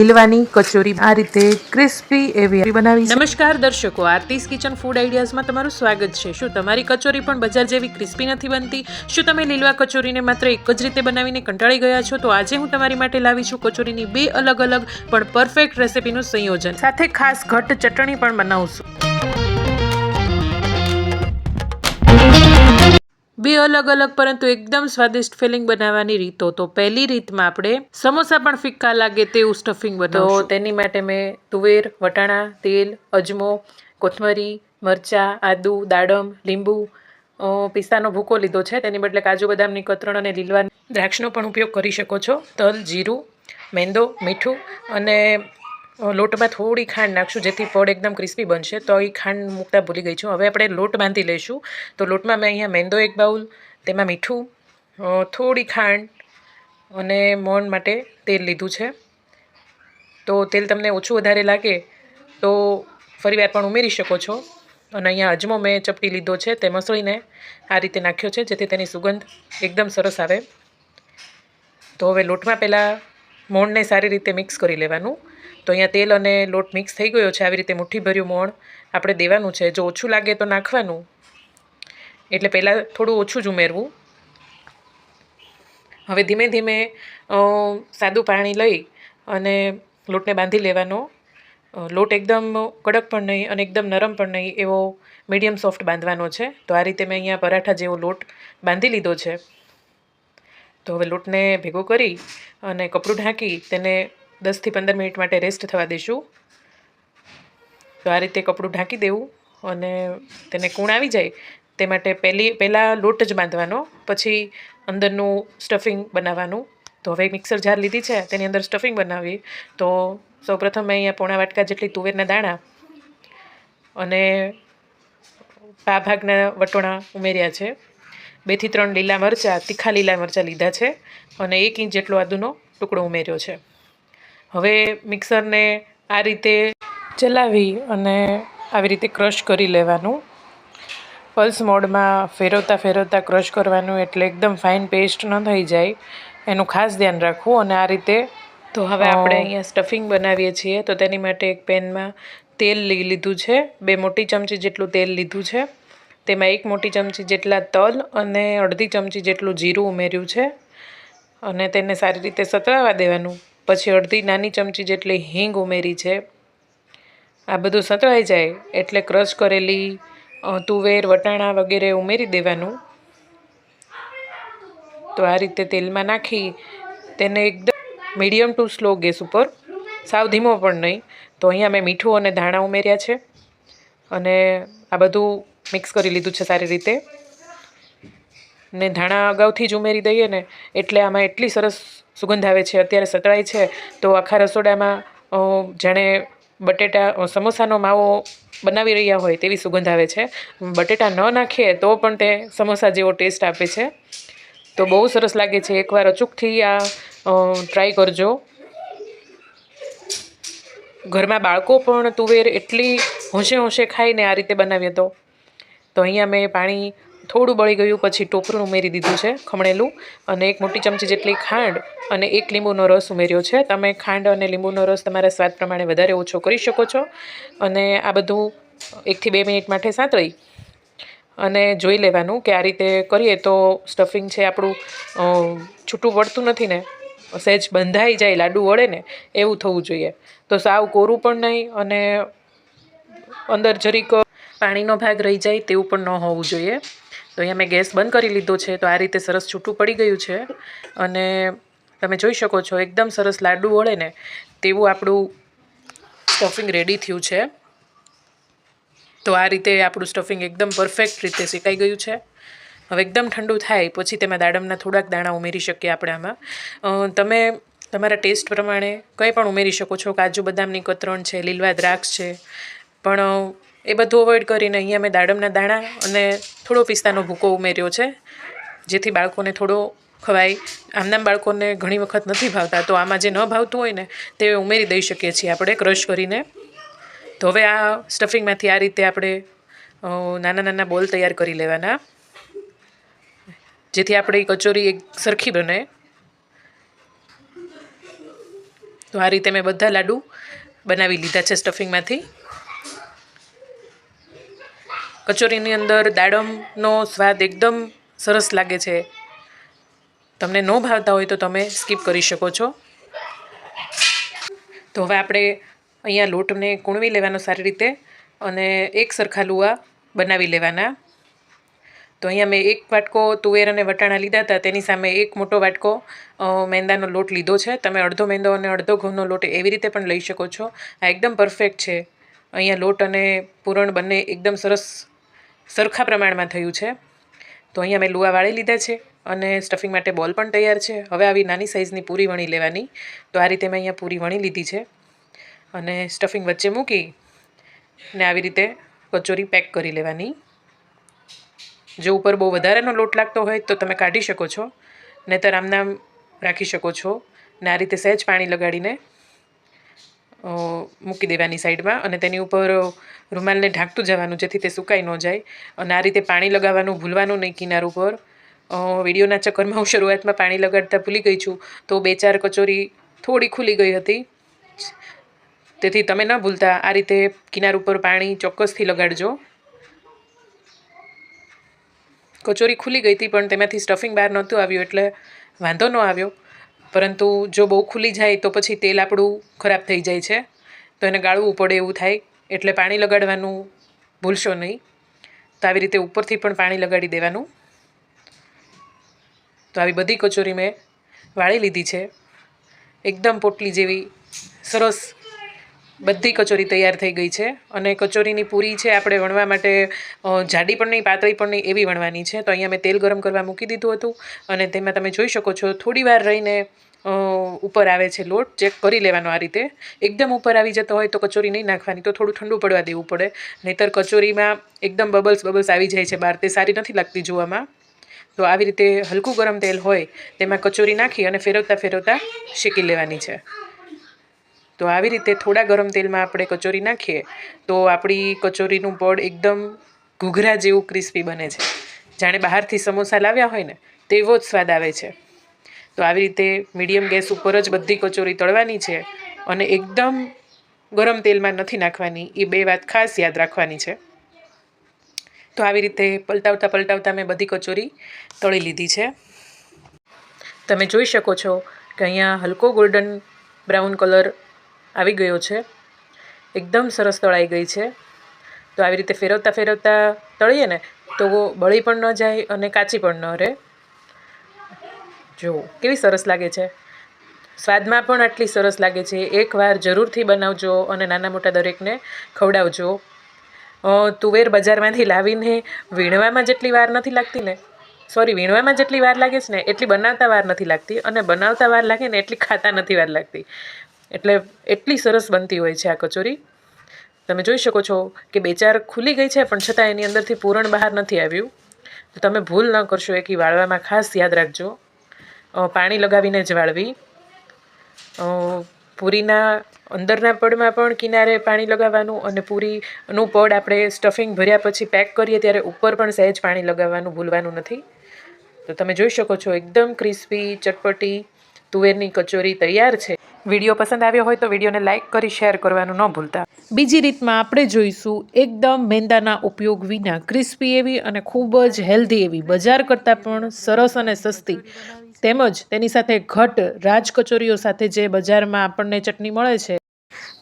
લીલવાની કચોરી. આ રીતે ક્રિસ્પી એવી બનાવી નમસ્કાર દર્શકો, આરતીસ કિચન ફૂડ આઈડિયાઝમાં તમારું સ્વાગત છે. શું તમારી કચોરી પણ બજાર જેવી ક્રિસ્પી નથી બનતી? શું તમે લીલવા કચોરીને માત્ર એક જ રીતે બનાવીને કંટાળી ગયા છો? તો આજે હું તમારી માટે લાવી છું કચોરીની બે અલગ અલગ પણ પરફેક્ટ રેસિપીનું સંયોજન. સાથે ખાસ ઘટ ચટણી પણ બનાવશું બે અલગ અલગ પરંતુ એકદમ સ્વાદિષ્ટ ફિલિંગ બનાવવાની રીતો. તો પહેલી રીતમાં આપણે સમોસા પણ ફિક્કા લાગે તેવું સ્ટફિંગ બનાવો તેની માટે મેં તુવેર વટાણા તેલ અજમો કોથમરી મરચાં આદુ દાડમ લીંબુ પિસ્તાનો ભૂકો લીધો છે. તેની બદલે કાજુ બદામની કતરણ અને લીલવા દ્રાક્ષનો પણ ઉપયોગ કરી શકો છો. તલ જીરું મેંદો મીઠું અને લોટમાં થોડી ખાંડ નાખશું, જેથી પડ એકદમ ક્રિસ્પી બનશે. તો એ ખાંડ મૂકતા ભૂલી ગઈ છું. હવે આપણે લોટ બાંધી લઈશું. તો લોટમાં મેં અહીંયા મેંદો એક બાઉલ, તેમાં મીઠું થોડી ખાંડ અને મોણ માટે તેલ લીધું છે. તો તેલ તમને ઓછું વધારે લાગે તો ફરીવાર પણ ઉમેરી શકો છો. અને અહીંયા અજમો મેં ચપટી લીધો છે, તે મસળીને આ રીતે નાખ્યો છે, જેથી તેની સુગંધ એકદમ સરસ આવે. તો હવે લોટમાં પહેલાં મોણને સારી રીતે મિક્સ કરી લેવાનું. તો અહીંયા તેલ અને લોટ મિક્સ થઈ ગયો છે, આવી રીતે મુઠ્ઠી ભર્યું મોણ આપણે દેવાનું છે. જો ઓછું લાગે તો નાખવાનું. એટલે પહેલાં થોડું ઓછું જ ઉમેરવું. હવે ધીમે ધીમે સાદું પાણી લઈ અને લોટને બાંધી લેવાનો. લોટ એકદમ કડક પણ નહીં અને એકદમ નરમ પણ નહીં, એવો મીડિયમ સોફ્ટ બાંધવાનો છે. તો આ રીતે મેં અહીંયા પરાઠા જેવો લોટ બાંધી લીધો છે. તો હવે લોટને ભેગો કરી અને કપડું ઢાંકી તેને દસથી પંદર મિનિટ માટે રેસ્ટ થવા દઈશું તો આ રીતે કપડું ઢાંકી દેવું અને તેને કૂણ આવી જાય તે માટે પહેલી, પહેલાં લોટ જ બાંધવાનો, પછી અંદરનું સ્ટફિંગ બનાવવાનું. તો હવે મિક્સર જાર લીધી છે, તેની અંદર સ્ટફિંગ બનાવી તો સૌપ્રથમ મેં અહીંયા પોણા વાટકા જેટલી તુવેરના દાણા અને પા ભાગના વટોણા ઉમેર્યા છે. બેથી ત્રણ લીલા મરચાં, તીખા લીલા મરચાં લીધા છે અને એક ઇંચ જેટલો આદુનો ટુકડો ઉમેર્યો છે. હવે મિક્સરને આ રીતે ચલાવી અને આવી રીતે ક્રશ કરી લેવાનું. પલ્સ મોડમાં ફેરવતા ફેરવતા ક્રશ કરવાનું એટલે એકદમ ફાઇન પેસ્ટ ન થઈ જાય. એનું ખાસ ધ્યાન રાખવું અને આ રીતે તો હવે આપણે અહીંયા સ્ટફિંગ બનાવીએ છીએ. તો તેની માટે એક પેનમાં તેલ લઈ લીધું છે. બે મોટી ચમચી જેટલું તેલ લીધું છે. તેમાં એક મોટી ચમચી જેટલા તલ અને અડધી ચમચી જેટલું જીરું ઉમેર્યું છે. અને તેને સારી રીતે સતળાવા દેવાનું. પછી અડધી નાની ચમચી જેટલી હિંગ ઉમેરી છે. આ બધું સતળાઈ જાય એટલે ક્રશ કરેલી તુવેર, વટાણા વગેરે ઉમેરી દેવાનું. તો આ રીતે તેલમાં નાખી તેને એકદમ મીડિયમ ટુ સ્લો ગેસ ઉપર. સાવ ધીમો પણ નહીં. તો અહીંયા મેં મીઠું અને ધાણા ઉમેર્યા છે. અને આ બધું મિક્સ કરી લીધું છે સારી રીતે. ને ધાણા અગાઉથી જ ઉમેરી દઈએ ને, એટલે આમાં એટલી સરસ સુગંધ આવે છે, અત્યારે સતળાય છે, તો આખા રસોડામાં જાણે બટેટા સમોસાનો માવો બનાવી રહ્યા હોય તેવી સુગંધ આવે છે. બટેટા ન નાખીએ તો પણ તે સમોસા જેવો ટેસ્ટ આપે છે. તો બહુ સરસ લાગે છે, એકવાર અચૂકથી આ ટ્રાય કરજો. ઘરમાં બાળકો પણ તુવેર એટલી હોંશે હોંશે ખાઈને આ રીતે બનાવીએ તો. તો અહીંયા મેં પાણી થોડું બળી ગયું, પછી ટોપરું ઉમેરી દીધું છે ખમણેલું અને એક મોટી ચમચી જેટલી ખાંડ અને એક લીંબુનો રસ ઉમેર્યો છે. તમે ખાંડ અને લીંબુનો રસ તમારા સ્વાદ પ્રમાણે વધારે ઓછો કરી શકો છો અને આ બધું એકથી બે મિનિટ માટે સાંતળી અને જોઈ લેવાનું કે આ રીતે કરીએ તો સ્ટફિંગ છે આપણું છૂટું પડતું નથી ને, સહેજ બંધાઈ જાય, લાડુ વળે ને, એવું થવું જોઈએ. તો સાવ કોરું પણ નહીં અને અંદર જરીક પાણીનો ભાગ રહી જાય તેવું પણ ન હોવું જોઈએ. તો અહીંયા મેં ગેસ બંધ કરી લીધો છે, તો આ રીતે સરસ છૂટું પડી ગયું છે. અને તમે જોઈ શકો છો, એકદમ સરસ લાડુ વળે ને તેવું આપણું સ્ટફિંગ રેડી થયું છે. તો આ રીતે આપણું સ્ટફિંગ એકદમ પરફેક્ટ રીતે શેકાઈ ગયું છે. હવે એકદમ ઠંડુ થાય, પછી તેમાં દાડમના થોડાક દાણા ઉમેરી શકીએ આપણે આમાં. તમે તમારા ટેસ્ટ પ્રમાણે કંઈ પણ ઉમેરી શકો છો, કાજુ બદામની કતરણ છે, લીલવા દ્રાક્ષ છે. પણ એ બધું અવોઇડ કરીને અહીંયા મેં દાડમના દાણા અને થોડો પિસ્તાનો ભૂકો ઉમેર્યો છે, જેથી બાળકોને થોડો ખવાય. આમનામ બાળકોને ઘણી વખત નથી ભાવતા, તો આમાં જે ન ભાવતું હોય ને, તે ઉમેરી દઈ શકીએ છીએ આપણે ક્રશ કરીને. તો હવે આ સ્ટફિંગમાંથી આ રીતે આપણે નાના નાના બોલ તૈયાર કરી લેવાના, જેથી આપણે કચોરી એક સરખી બને. તો આ રીતે મેં બધા લાડુ બનાવી લીધા છે સ્ટફિંગમાંથી. કચોરીની અંદર દાડમનો સ્વાદ એકદમ સરસ લાગે છે. તમને ન ભાવતા હોય તો તમે સ્કીપ કરી શકો છો. તો હવે આપણે અહીંયા લોટને કૂણવી લેવાનો સારી રીતે અને એક સરખા લુવા બનાવી લેવાના. તો અહીંયા મેં એક વાટકો તુવેર અને વટાણા લીધા હતા, તેની સામે એક મોટો વાટકો મેંદાનો લોટ લીધો છે. તમે અડધો મેંદો અને અડધો ઘઉંનો લોટ એવી રીતે પણ લઈ શકો છો. આ એકદમ પરફેક્ટ છે. અહીંયા લોટ અને પૂરણ બંને એકદમ સરસ સરખા પ્રમાણમાં થયું છે. તો અહીંયા મેં લુવા વાળી લીધા છે અને સ્ટફિંગ માટે બોલ પણ તૈયાર છે. હવે આવી નાની સાઇઝની પૂરી વણી લેવાની. તો આ રીતે મેં અહીંયા પૂરી વણી લીધી છે. અને સ્ટફિંગ વચ્ચે મૂકી ને આવી રીતે કચોરી પેક કરી લેવાની. જો ઉપર બહુ વધારેનો લોટ લાગતો હોય તો તમે કાઢી શકો છો. નહીંતર આમનામ રાખી શકો છો. ને આ રીતે સહેજ પાણી લગાડીને મૂકી દેવાની સાઈડમાં અને તેની ઉપર રૂમાલને ઢાંકતું જવાનું જેથી તે સુકાઈ ન જાય. અને આ રીતે પાણી લગાવવાનું, ભૂલવાનું નહીં કિનાર ઉપર. વિડીયોના ચક્કરમાં હું શરૂઆતમાં પાણી લગાડતા ભૂલી ગઈ છું, તો બે ચાર કચોરી થોડી ખુલી ગઈ હતી. તેથી તમે ન ભૂલતા, આ રીતે કિનાર ઉપર પાણી ચોક્કસથી લગાડજો. કચોરી ખુલી ગઈ હતી, પણ તેમાંથી સ્ટફિંગ બહાર નહોતું આવ્યું, એટલે વાંધો ન આવ્યો. પરંતુ જો બહુ ખુલી જાય તો પછી તેલ આપણું ખરાબ થઈ જાય છે. તો એને ગાળવું પડે એવું થાય, એટલે પાણી લગાડવાનું ભૂલશો નહીં. તો આવી રીતે ઉપરથી પણ પાણી લગાડી દેવાનું. તો આવી બધી કચોરી મેં વાળી લીધી છે. એકદમ પોટલી જેવી સરસ બધી કચોરી તૈયાર થઈ ગઈ છે અને કચોરીની પૂરી છે આપણે વણવા માટે જાડી પણ નહીં, પાતળી પણ નહીં એવી વણવાની છે. તો અહીંયા મેં તેલ ગરમ કરવા મૂકી દીધું હતું અને તેમાં તમે જોઈ શકો છો થોડી વાર રહીને ઉપર આવે છે લોટ, ચેક કરી લેવાનો આ રીતે. એકદમ ઉપર આવી જતો હોય તો કચોરી નહીં નાખવાની, તો થોડું ઠંડુ પડવા દેવું પડે. નહીંતર કચોરીમાં એકદમ બબલ્સ બબલ્સ આવી જાય છે બહાર, તે સારી નથી લાગતી જોવામાં. તો આવી રીતે હલકું ગરમ તેલ હોય, તેમાં કચોરી નાખી અને ફેરવતા ફેરવતા શેકી લેવાની છે. તો આવી રીતે થોડા ગરમ તેલમાં આપણે કચોરી નાખીએ, તો આપણી કચોરીનું પડ એકદમ ઘૂઘરા જેવું ક્રિસ્પી બને છે. જાણે બહારથી સમોસા લાવ્યા હોય ને તેવો જ સ્વાદ આવે છે. તો આવી રીતે મીડિયમ ગેસ ઉપર જ બધી કચોરી તળવાની છે અને એકદમ ગરમ તેલમાં નથી નાખવાની, એ બે વાત ખાસ યાદ રાખવાની છે. તો આવી રીતે પલટાવતા પલટાવતા મેં બધી કચોરી તળી લીધી છે. તમે જોઈ શકો છો કે અહીંયા હલકો ગોલ્ડન બ્રાઉન કલર આવી ગયો છે. એકદમ સરસ તળાઈ ગઈ છે. તો આવી રીતે ફેરવતા ફેરવતા તળીએ ને, તો બળી પણ ન જાય અને કાચી પણ ન રહે. જો કેવી સરસ લાગે છે. સ્વાદમાં પણ આટલી સરસ લાગે છે. એકવાર જરૂરથી બનાવજો અને નાના મોટા દરેકને ખવડાવજો. તુવેર બજારમાંથી લાવીને વીણવામાં જેટલી વાર નથી લાગતી ને, સોરી, વીણવામાં જેટલી વાર લાગે છે ને, એટલી બનાવતા વાર નથી લાગતી અને બનાવતા વાર લાગે ને, એટલી ખાતા નથી વાર લાગતી. એટલે એટલી સરસ બનતી હોય છે આ કચોરી. તમે જોઈ શકો છો કે બે ચાર ખુલી ગઈ છે, પણ છતાં એની અંદરથી પૂરણ બહાર નથી આવ્યું. તો તમે ભૂલ ન કરશો એકી વાળવામાં ખાસ યાદ રાખજો. પાણી લગાવીને જ વાળવી. પૂરીના અંદરના પડમાં પણ કિનારે પાણી લગાવવાનું અને પૂરીનું પડ આપણે સ્ટફિંગ ભર્યા પછી પેક કરીએ ત્યારે ઉપર પણ સહેજ પાણી લગાવવાનું ભૂલવાનું નથી. તો તમે જોઈ શકો છો, એકદમ ક્રિસ્પી, ચટપટી તુવેરની કચોરી તૈયાર છે. વીડિયો પસંદ આવ્યો હોય તો વિડીયોને લાઇક કરી, શેર કરવાનું ન ભૂલતા. બીજી રીતમાં આપણે જોઈશું એકદમ મેંદાના ઉપયોગ વિના ક્રિસ્પી એવી અને ખૂબ જ હેલ્ધી એવી બજાર કરતાં પણ સરસ અને સસ્તી. તેમજ તેની સાથે ઘટ, રાજ કચોરીઓ સાથે જે બજારમાં આપણને ચટણી મળે છે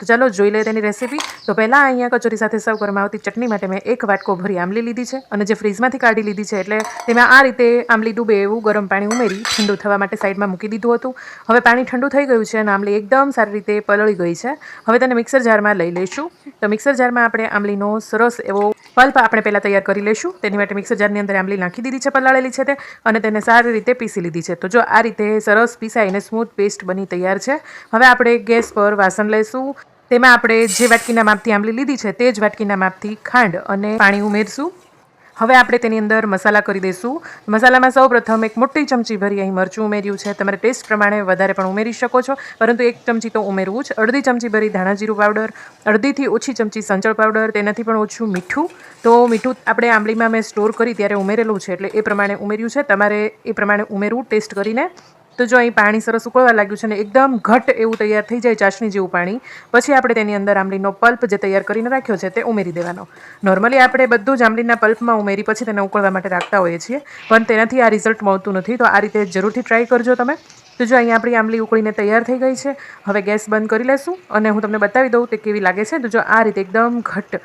તો ચાલો જોઈ લઈએ તેની રેસીપી તો પહેલાં અહીંયા કચોરી સાથે સર્વ કરવામાં આવતી ચટણી માટે મેં એક વાટકો ભરી આંબલી લીધી છે અને જે ફ્રીજમાંથી કાઢી લીધી છે એટલે તેમાં આ રીતે આંબલી ડૂબે એવું ગરમ પાણી ઉમેરી ઠંડુ થવા માટે સાઈડમાં મૂકી દીધું હતું. હવે પાણી ઠંડુ થઈ ગયું છે અને આંબલી એકદમ સારી રીતે પલળી ગઈ છે. હવે તેને મિક્સર જારમાં લઈ લઈશું. તો મિક્સર જારમાં આપણે આંબલીનો સરસ એવો પલ્પ આપણે પહેલાં તૈયાર કરી લઈશું. તેની માટે મિક્સર જારની અંદર આંબલી નાખી દીધી છે, પલાળેલી છે તે, અને તેને સારી રીતે પીસી લીધી છે. તો જો આ રીતે સરસ પીસાઈને સ્મૂથ પેસ્ટ બની તૈયાર છે, હવે આપણે ગેસ પર વાસણ લઈશું. તેમાં આપણે જે વાટકીના માપથી આંબલી લીધી છે, તે જ વાટકીના માપથી ખાંડ અને પાણી ઉમેરશું. હવે આપણે તેની અંદર મસાલા કરી દઈશું. મસાલામાં સૌ પ્રથમ એક મોટી ચમચી ભરી અહીં મરચું ઉમેર્યું છે. તમારે ટેસ્ટ પ્રમાણે વધારે પણ ઉમેરી શકો છો. પરંતુ એક ચમચી તો ઉમેરવું જ. અડધી ચમચી ભરી ધાણાજીરું પાવડર, અડધીથી ઓછી ચમચી સંચળ પાવડર, તેનાથી પણ ઓછું મીઠું. તો મીઠું આપણે આંબલીમાં મેં સ્ટોર કરી ત્યારે ઉમેરેલું છે. એટલે એ પ્રમાણે ઉમેર્યું છે. તમારે એ પ્રમાણે ઉમેરવું, ટેસ્ટ કરીને. તો જો અહીં પાણી સરસ ઉકળવા લાગ્યું છે ને એકદમ ઘટ એવું તૈયાર થઈ જાય ચાસણી જેવું પાણી, પછી આપણે તેની અંદર આંબલીનો પલ્પ જે તૈયાર કરીને રાખ્યો છે તે ઉમેરી દેવાનો. નોર્મલી આપણે બધું જ આંબલીના પલ્પમાં ઉમેરી પછી તેને ઉકળવા માટે રાખતા હોઈએ છીએ, પણ તેનાથી આ રિઝલ્ટ મળતું નથી. તો આ રીતે જરૂરથી ટ્રાય કરજો તમે. તો જો અહીંયા આપણી આંબલી ઉકળીને તૈયાર થઈ ગઈ છે, હવે ગેસ બંધ કરી લેશું અને હું તમને બતાવી દઉં તે કેવી લાગે છે. તો જો આ રીતે એકદમ ઘટ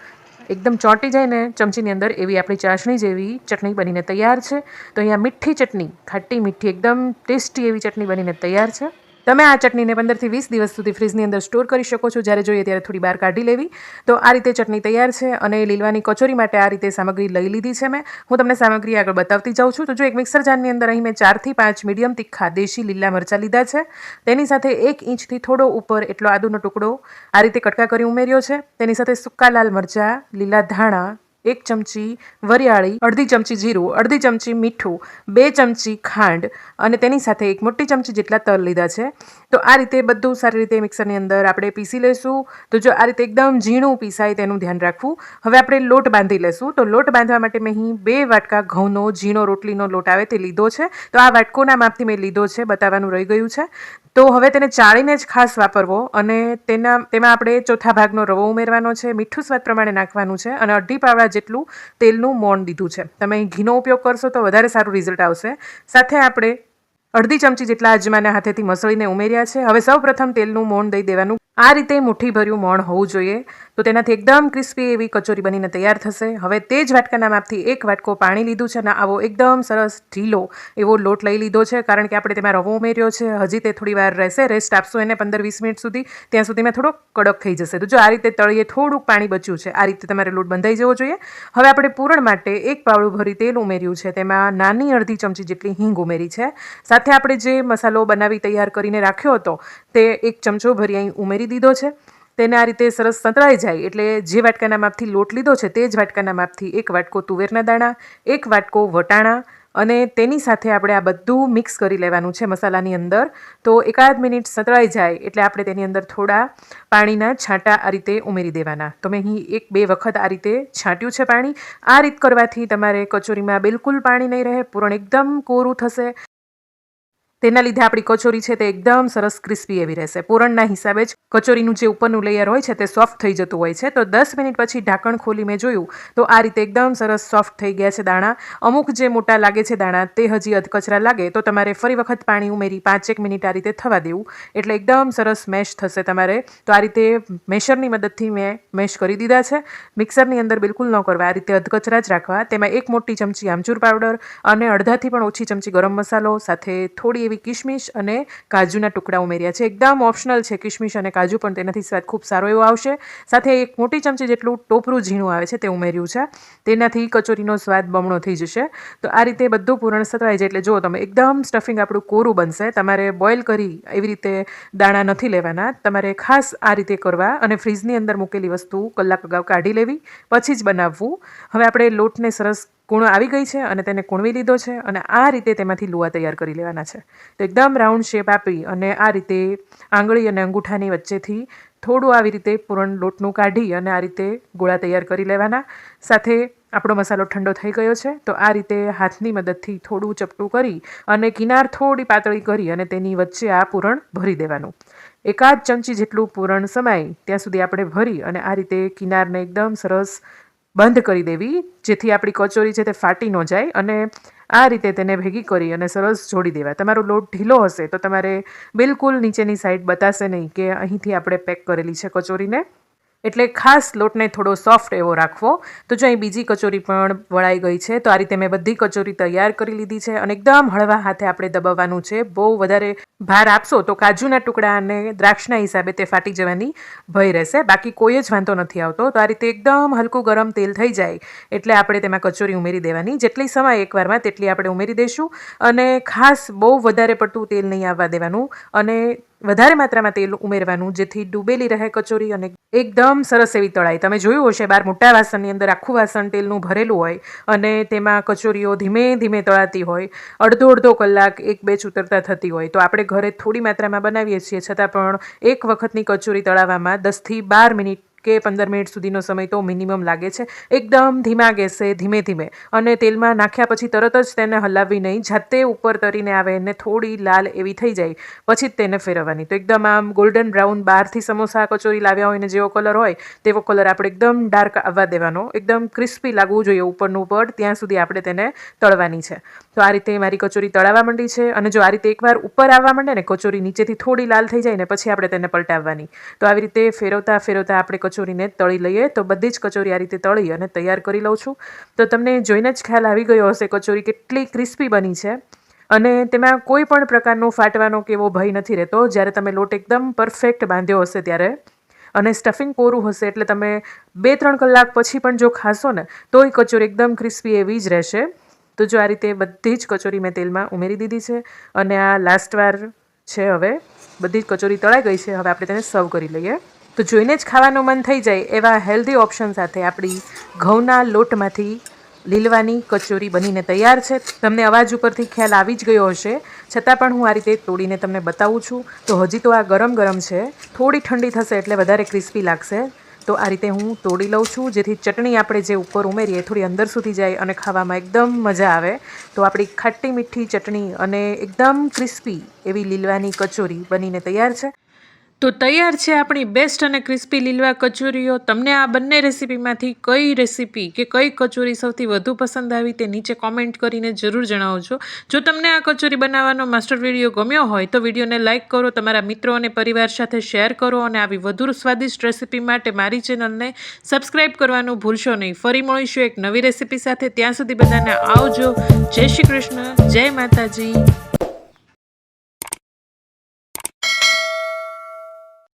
એકદમ ચોંટી જાય ને ચમચીની અંદર એવી આપણી ચાસણી જેવી ચટણી બનીને તૈયાર છે. તો અહીંયા મીઠી ચટણી, ખાટી મીઠી, એકદમ ટેસ્ટી એવી ચટણી બનીને તૈયાર છે. તમે આ ચટણીને પંદરથી વીસ દિવસ સુધી ફ્રીજની અંદર સ્ટોર કરી શકો છો. જ્યારે જોઈએ ત્યારે થોડી બહાર કાઢી લેવી. તો આ રીતે ચટણી તૈયાર છે અને લીલવાની કચોરી માટે આ રીતે સામગ્રી લઈ લીધી છે મેં. હું તમને સામગ્રી આગળ બતાવતી જાઉં છું. તો જો એક મિક્સર જારની અંદર અહીં મેં ચારથી પાંચ મીડિયમ તીખા દેશી લીલા મરચાં લીધા છે. તેની સાથે એક ઇંચથી થોડો ઉપર એટલો આદુનો ટુકડો આ રીતે કટકા કરી ઉમેર્યો છે. તેની સાથે સૂકા લાલ મરચાં, લીલા ધાણા એક ચમચી વરિયાળી, અડધી ચમચી જીરું, અડધી ચમચી મીઠું, બે ચમચી ખાંડ અને તેની સાથે એક મોટી ચમચી જેટલા તલ લીધા છે. તો આ રીતે બધું સારી રીતે મિક્સરની અંદર આપણે પીસી લેશું. તો જો આ રીતે એકદમ ઝીણું પીસાય તેનું ધ્યાન રાખવું. હવે આપણે લોટ બાંધી લેશું. તો લોટ બાંધવા માટે મેં અહીં બે વાટકા ઘઉંનો, ઝીણો રોટલીનો લોટ આવે તે લીધો છે. તો આ વાટકોના માપથી મેં લીધો છે, બતાવવાનું રહી ગયું છે. તો હવે તેને ચાળીને જ ખાસ વાપરવો અને તેના, તેમાં આપણે ચોથા ભાગનો રવો ઉમેરવાનો છે, મીઠું સ્વાદ પ્રમાણે નાખવાનું છે અને અઢી પાવડા જેટલું તેલનું મોણ દીધું છે. તમે ઘીનો ઉપયોગ કરશો તો વધારે સારું રિઝલ્ટ આવશે. સાથે આપણે અડધી ચમચી જેટલા અજમાના હાથેથી મસળીને ઉમેર્યા છે. હવે સૌ પ્રથમ તેલનું મોણ દઈ દેવાનું આ રીતે મુઠ્ઠીભર્યું મોણ હોવું જોઈએ. તો તેનાથી એકદમ ક્રિસ્પી એવી કચોરી બનીને તૈયાર થશે. હવે તે જ વાટકાના માપથી એક વાટકો પાણી લીધું છે અને આવો એકદમ સરસ ઢીલો એવો લોટ લઈ લીધો છે. કારણ કે આપણે તેમાં રવો ઉમેર્યો છે. હજી તે થોડી વાર રહેશે. રેસ્ટ આપશું એને પંદર વીસ મિનિટ સુધી. ત્યાં સુધીમાં થોડો કડક થઈ જશે. તો જો આ રીતે તળીએ થોડુંક પાણી બચ્યું છે, આ રીતે તમારે લોટ બંધાઈ જવો જોઈએ. હવે આપણે પૂરણ માટે એક પાવડું ભરી તેલ ઉમેર્યું છે. તેમાં નાની અડધી ચમચી જેટલી હિંગ ઉમેરી છે. સાથે આપણે જે મસાલો બનાવી તૈયાર કરીને રાખ્યો હતો તે એક ચમચો ભરી અહીં ઉમેરી દીધો છે. તેને આ રીતે સરસ સંતળાઈ જાય એટલે જે વાટકાના માપથી લોટ લીધો છે તે જ વાટકાના માપથી એક વાટકો તુવેરના દાણા, એક વાટકો વટાણા અને તેની સાથે આપણે આ બધું મિક્સ કરી લેવાનું છે મસાલાની અંદર. તો એકાદ મિનિટ સંતળાઈ જાય એટલે આપણે તેની અંદર થોડા પાણીના છાંટા આ રીતે ઉમેરી દેવાના. તો મેં અહીં એક બે વખત આ રીતે છાંટ્યું છે પાણી. આ રીત કરવાથી તમારે કચોરીમાં બિલકુલ પાણી નહીં રહે, પૂરણ એકદમ કોરું થશે. તેના લીધે આપણી કચોરી છે તે એકદમ સરસ ક્રિસ્પી એવી રહેશે. પૂરણના હિસાબે જ કચોરીનું જે ઉપરનું લેયર હોય છે તે સોફ્ટ થઈ જતું હોય છે. તો દસ મિનિટ પછી ઢાંકણ ખોલી મેં જોયું તો આ રીતે એકદમ સરસ સોફ્ટ થઈ ગયા છે દાણા. અમુક જે મોટા લાગે છે દાણા તે હજી અધકચરા લાગે તો તમારે ફરી વખત પાણી ઉમેરી પાંચેક મિનિટ આ રીતે થવા દેવું. એટલે એકદમ સરસ મેશ થશે તમારે. તો આ રીતે મેશરની મદદથી મેં મેશ કરી દીધા છે. મિક્સરની અંદર બિલકુલ ન કરવા. આ રીતે અધકચરા જ રાખવા. તેમાં એક મોટી ચમચી આમચૂર પાવડર અને અડધાથી પણ ઓછી ચમચી ગરમ મસાલો સાથે થોડી એવી કિશમિશ અને કાજુના ટુકડા ઉમેર્યા છે. એકદમ ઓપ્શનલ છે કિશમિશ અને કાજુ, પણ તેનાથી સ્વાદ ખૂબ સારો એવો આવશે. સાથે એક મોટી ચમચી જેટલું ટોપરું ઝીણું આવે છે, તે ઉમેર્યું છે. તેનાથી કચોરીનો સ્વાદ બમણો થઈ જશે. તો આ રીતે બધું પૂરણ સતરાય છે, એટલે જો તમે એકદમ સ્ટફિંગ આપણું કોરું બનશે, તમારે બોઇલ કરી એવી રીતે દાણા નથી લેવાના. તમારે ખાસ આ રીતે કરવા અને ફ્રીજની અંદર મૂકેલી વસ્તુ કલાક અગાઉ કાઢી લેવી, પછી જ બનાવવું. હવે આપણે લોટને સરસ કૂણો આવી ગઈ છે અને તેને કૂણવી લીધો છે અને આ રીતે તેમાંથી લુવા તૈયાર કરી લેવાના છે. તો એકદમ રાઉન્ડ શેપ આપી અને આ રીતે આંગળી અને અંગૂઠાની વચ્ચેથી થોડું આવી રીતે પૂરણ લોટનું કાઢી અને આ રીતે ગોળા તૈયાર કરી લેવાના. સાથે આપણો મસાલો ઠંડો થઈ ગયો છે, તો આ રીતે હાથની મદદથી થોડું ચપટું કરી અને કિનાર થોડી પાતળી કરી અને તેની વચ્ચે આ પૂરણ ભરી દેવાનું. એકાદ ચમચી જેટલું પૂરણ સમાય ત્યાં સુધી આપણે ભરી અને આ રીતે કિનારને એકદમ સરસ બંધ કરી દેવી, જેથી આપણી કચોરી છે તે ફાટી ન જાય અને આ રીતે તેને ભેગી કરી અને સરસ જોડી દેવા તમારો લોટ ઢીલો હશે તો તમારે બિલકુલ નીચેની સાઈડ બતાશે નહીં કે અહીંથી આપણે પેક કરેલી છે કચોરીને. એટલે ખાસ લોટને થોડો સોફ્ટ એવો રાખવો. તો જો અહીં બીજી કચોરી પણ વળાઈ ગઈ છે, તો આ રીતે મેં બધી કચોરી તૈયાર કરી લીધી છે અને એકદમ હળવા હાથે આપણે દબાવવાનું છે. બહુ વધારે ભાર આપશો તો કાજુના ટુકડા અને દ્રાક્ષના હિસાબે તે ફાટી જવાની ભય રહેશે. બાકી કોઈ જ વાંધો નથી આવતો. તો આ રીતે એકદમ હલકું ગરમ તેલ થઈ જાય એટલે આપણે તેમાં કચોરી ઉમેરી દેવાની. જેટલી સમય એકવારમાં તેટલી આપણે ઉમેરી દઈશું અને ખાસ બહુ વધારે પડતું તેલ નહીં આવવા દેવાનું અને વધારે માત્રામાં તેલ ઉમેરવાનું, જેથી ડૂબેલી રહે કચોરી અને એકદમ સરસ એવી તળાઈ. તમે જોયું હશે બાર મોટા વાસણની અંદર આખું વાસણ તેલનું ભરેલું હોય અને તેમાં કચોરીઓ ધીમે ધીમે તળાતી હોય. અડધો અડધો કલાક એક બેચ ઉતરતા થતી હોય. તો આપણે ઘરે થોડી માત્રામાં બનાવીએ છીએ, છતાં પણ એક વખતની કચોરી તળાવવામાં દસથી બાર મિનિટ કે પંદર મિનિટ સુધીનો સમય તો મિનિમમ લાગે છે. એકદમ ધીમા ગેસે, ધીમે ધીમે. અને તેલમાં નાખ્યા પછી તરત જ તેને હલાવવી નહીં. જાતે ઉપર તરીને આવે અને થોડી લાલ એવી થઈ જાય. પછી જ તેને ફેરવવાની. તો એકદમ આમ ગોલ્ડન બ્રાઉન બહારથી સમોસા કચોરી લાવ્યા હોય ને જેવો કલર હોય, તેવો કલર આપણે એકદમ ડાર્ક આવવા દેવાનો. એકદમ ક્રિસ્પી લાગવું જોઈએ ઉપરનું પડ ત્યાં સુધી આપણે તેને તળવાની છે. તો આ રીતે મારી કચોરી તળાવવા માંડી છે અને જો આ રીતે એકવાર ઉપર આવવા માંડે ને કચોરી નીચેથી થોડી લાલ થઈ જાય ને પછી આપણે તેને પલટાવવાની. તો આવી રીતે ફેરવતા ફેરવતા આપણે કચોરીને તળી લઈએ. તો બધી જ કચોરી આ રીતે તળી અને તૈયાર કરી લઉં છું. તો તમને જોઈને જ ખ્યાલ આવી ગયો હશે કચોરી કેટલી ક્રિસ્પી બની છે. અને તેમાં કોઈ પણ પ્રકારનો ફાટવાનો કે એવો ભય નથી રહેતો. જ્યારે તમે લોટ એકદમ પરફેક્ટ બાંધ્યો હશે ત્યારે અને સ્ટફિંગ કોરું હશે એટલે તમે બે ત્રણ કલાક પછી પણ જો ખાશો ને, તોય કચોરી એકદમ ક્રિસ્પી એવી જ રહેશે. તો જો આ રીતે બધી જ કચોરી મેં તેલમાં ઉમેરી દીધી છે અને આ લાસ્ટ વાર છે હવે, બધી જ કચોરી તળાઈ ગઈ છે, હવે આપણે તેને સર્વ કરી લઈએ. તો જોઈને જ ખાવાનું મન થઈ જાય એવા હેલ્ધી ઓપ્શન સાથે આપણી ઘઉંના લોટમાંથી લીલવાની કચોરી બનીને તૈયાર છે. તમને અવાજ ઉપરથી ખ્યાલ આવી જ ગયો હશે. છતાં પણ હું આ રીતે તોડીને તમને બતાવું છું. તો હજી તો આ ગરમ ગરમ છે. થોડી ઠંડી થશે એટલે વધારે ક્રિસ્પી લાગશે. તો આ રીતે હું તોડી લઉં છું. જેથી ચટણી આપણે જે ઉપર ઉમેરીએ થોડી અંદર સુધી જાય અને ખાવામાં એકદમ મજા આવે. તો આપણી ખાટી મીઠી ચટણી અને એકદમ ક્રિસ્પી એવી લીલવાની કચોરી બનીને તૈયાર છે. તો તૈયાર છે આપણી બેસ્ટ અને ક્રિસ્પી લીલવા કચોરીઓ. તમને આ બંને રેસીપીમાંથી કઈ રેસીપી કે કઈ કચોરી સૌથી વધુ પસંદ આવી તે નીચે કોમેન્ટ કરીને જરૂર જણાવજો. જો તમને આ કચોરી બનાવવાનો માસ્ટર વીડિયો ગમ્યો હોય તો વિડીયોને લાઇક કરો, તમારા મિત્રો અને પરિવાર સાથે શેર કરો અને આવી વધુ સ્વાદિષ્ટ રેસીપી માટે મારી ચેનલને સબસ્ક્રાઇબ કરવાનું ભૂલશો નહીં. ફરી મળીશું એક નવી રેસીપી સાથે. ત્યાં સુધી બધાને આવજો. જય શ્રી કૃષ્ણ. જય માતાજી.